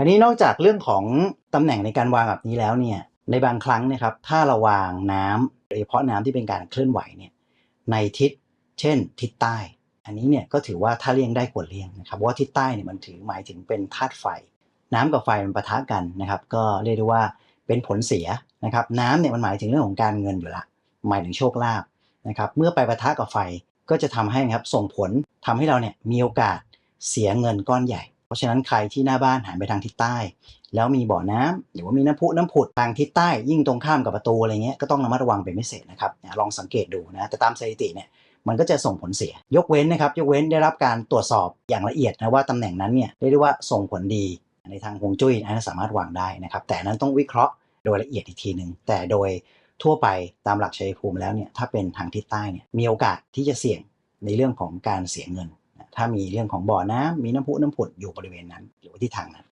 อันนี้นอกจากเรื่องของตำแหน่งในการวางแบบนี้แล้วเนี่ยในบางครั้งนะครับถ้าเราวางน้ำโดยเฉพาะน้ำที่เป็นการเคลื่อนไหวเนี่ยในทิศ เช่น ทิศใต้ อันนี้เนี่ยก็ถือว่าถ้าเลี่ยงได้ควรเลี่ยงนะครับว่าทิศใต้เนี่ยมันถือหมายถึงเป็นธาตุไฟ น้ำกับไฟมันปะทะกันนะครับก็เรียกได้ว่าเป็นผลเสียนะครับน้ำเนี่ยมันหมายถึงเรื่องของการเงินอยู่ละหมายถึงโชคลาภนะครับเมื่อไปปะทะกับไฟก็จะทำให้นะครับส่งผลทำให้เราเนี่ยมีโอกาสเสียเงินก้อนใหญ่ เพราะฉะนั้นใครที่หน้าบ้านหันไปทางทิศใต้ แล้วมีบ่อน้ำหรือว่ามีน้ำพุน้ำผุดทางทิศใต้ ยิ่งตรงข้ามกับประตูอะไรเงี้ยก็ต้องระมัดระวังเป็นพิเศษนะครับลองสังเกตดูนะแต่ตามสถิติเนี่ยมันก็จะส่งผลเสีย ยกเว้นนะครับ ยกเว้นได้รับการตรวจสอบอย่างละเอียดนะว่าตำแหน่งนั้นเนี่ยเรียกได้ว่าส่งผลดีในทางฮวงจุ้ยอันนั้นสามารถวางได้นะครับ แต่นั้นต้องวิเคราะห์โดยละเอียดอีกทีหนึ่งแต่โดยทั่วไปตามหลักชัยภูมิแล้วเนี่ยถ้าเป็นทางทิศใต้เนี่ยมีโอกาสที่จะเสี่ยงในเรื่องของการเสียเงิน ถ้ามีเรื่องของบ่อน้ำมีน้ำพุน้ำผุดอยู่บริเวณนั้นหรือว่าที่ทางนั้น